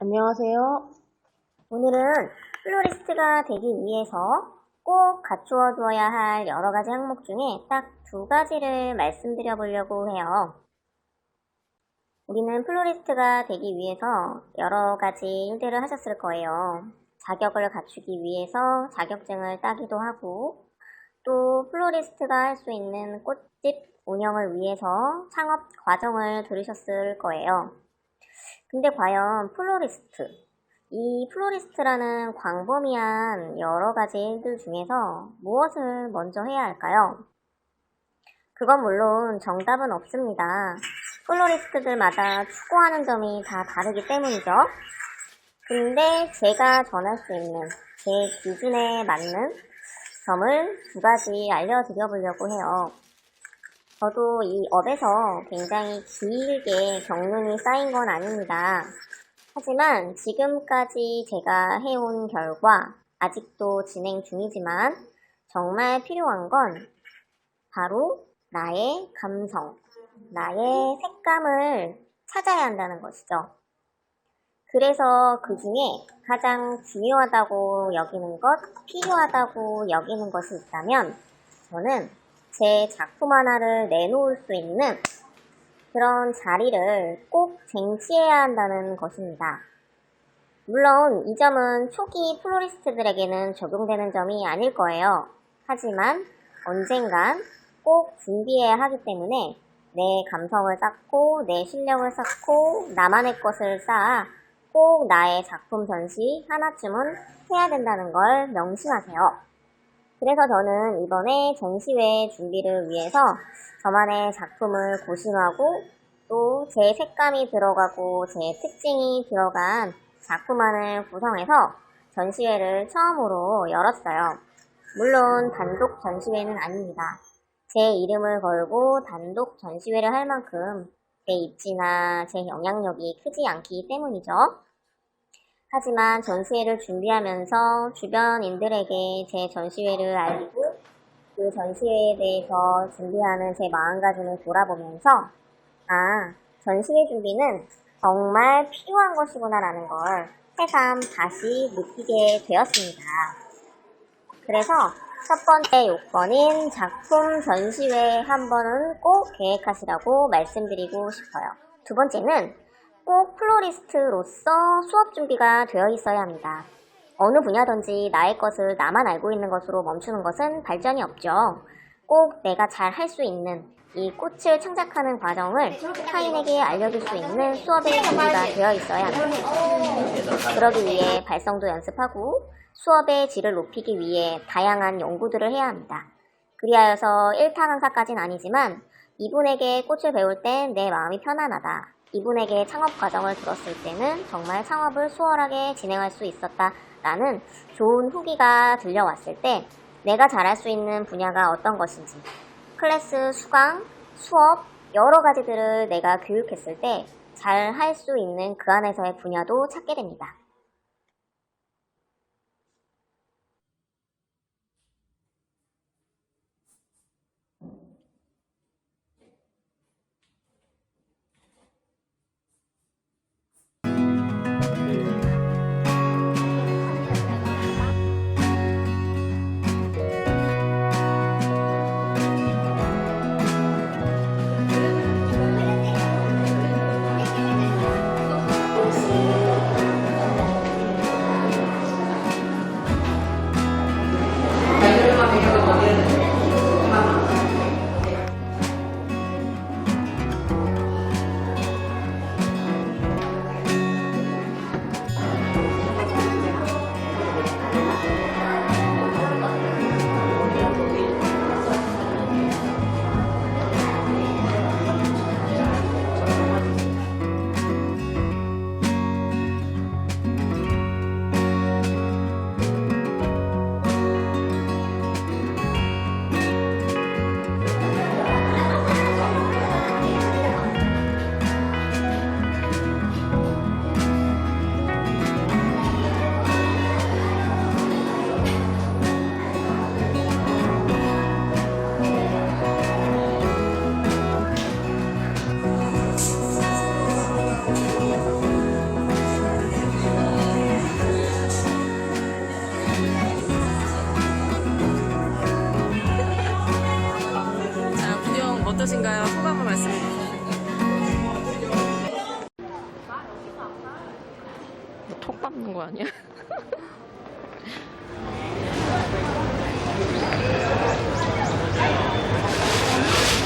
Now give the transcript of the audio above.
안녕하세요. 오늘은 플로리스트가 되기 위해서 꼭 갖추어 두어야 할 여러 가지 항목 중에 딱 두 가지를 말씀드려 보려고 해요. 우리는 플로리스트가 되기 위해서 여러 가지 일들을 하셨을 거예요. 자격을 갖추기 위해서 자격증을 따기도 하고, 또 플로리스트가 할 수 있는 꽃 집 운영을 위해서 창업 과정을 들으셨을 거예요. 근데 과연 플로리스트, 이 플로리스트라는 광범위한 여러 가지 일들 중에서 무엇을 먼저 해야 할까요? 그건 물론 정답은 없습니다. 플로리스트들마다 추구하는 점이 다 다르기 때문이죠. 근데 제가 전할 수 있는 제 기준에 맞는 점을 두 가지 알려드려 보려고 해요. 저도 이 업에서 굉장히 길게 경륜이 쌓인 건 아닙니다. 하지만 지금까지 제가 해온 결과 아직도 진행 중이지만 정말 필요한 건 바로 나의 감성, 나의 색감을 찾아야 한다는 것이죠. 그래서 그 중에 가장 중요하다고 여기는 것, 필요하다고 여기는 것이 있다면 저는 제 작품 하나를 내놓을 수 있는 그런 자리를 꼭 쟁취해야 한다는 것입니다. 물론 이 점은 초기 플로리스트들에게는 적용되는 점이 아닐 거예요. 하지만 언젠간 꼭 준비해야 하기 때문에 내 감성을 쌓고 내 실력을 쌓고 나만의 것을 쌓아 꼭 나의 작품 전시 하나쯤은 해야 된다는 걸 명심하세요. 그래서 저는 이번에 전시회 준비를 위해서 저만의 작품을 고심하고 또 제 색감이 들어가고 제 특징이 들어간 작품안을 구성해서 전시회를 처음으로 열었어요. 물론 단독 전시회는 아닙니다. 제 이름을 걸고 단독 전시회를 할 만큼 제 입지나 제 영향력이 크지 않기 때문이죠. 하지만 전시회를 준비하면서 주변인들에게 제 전시회를 알리고 그 전시회에 대해서 준비하는 제 마음가짐을 돌아보면서 아, 전시회 준비는 정말 필요한 것이구나라는 걸 새삼 다시 느끼게 되었습니다. 그래서 첫 번째 요건인 작품 전시회 한 번은 꼭 계획하시라고 말씀드리고 싶어요. 두 번째는 꼭 플로리스트로서 수업 준비가 되어 있어야 합니다. 어느 분야든지 나의 것을 나만 알고 있는 것으로 멈추는 것은 발전이 없죠. 꼭 내가 잘 할 수 있는 이 꽃을 창작하는 과정을 타인에게 알려줄 수 있는 수업의 준비가 되어 있어야 합니다. 그러기 위해 발성도 연습하고 수업의 질을 높이기 위해 다양한 연구들을 해야 합니다. 그리하여서 1타 강사까지는 아니지만 이분에게 꽃을 배울 땐 내 마음이 편안하다. 이분에게 창업 과정을 들었을 때는 정말 창업을 수월하게 진행할 수 있었다. 라는 좋은 후기가 들려왔을 때 내가 잘할 수 있는 분야가 어떤 것인지 클래스, 수강, 수업 여러 가지들을 내가 교육했을 때 잘 할 수 있는 그 안에서의 분야도 찾게 됩니다. 자, 구경 어떠신가요? 소감을 말씀해 주세요. 톡 밟는 거 아니야?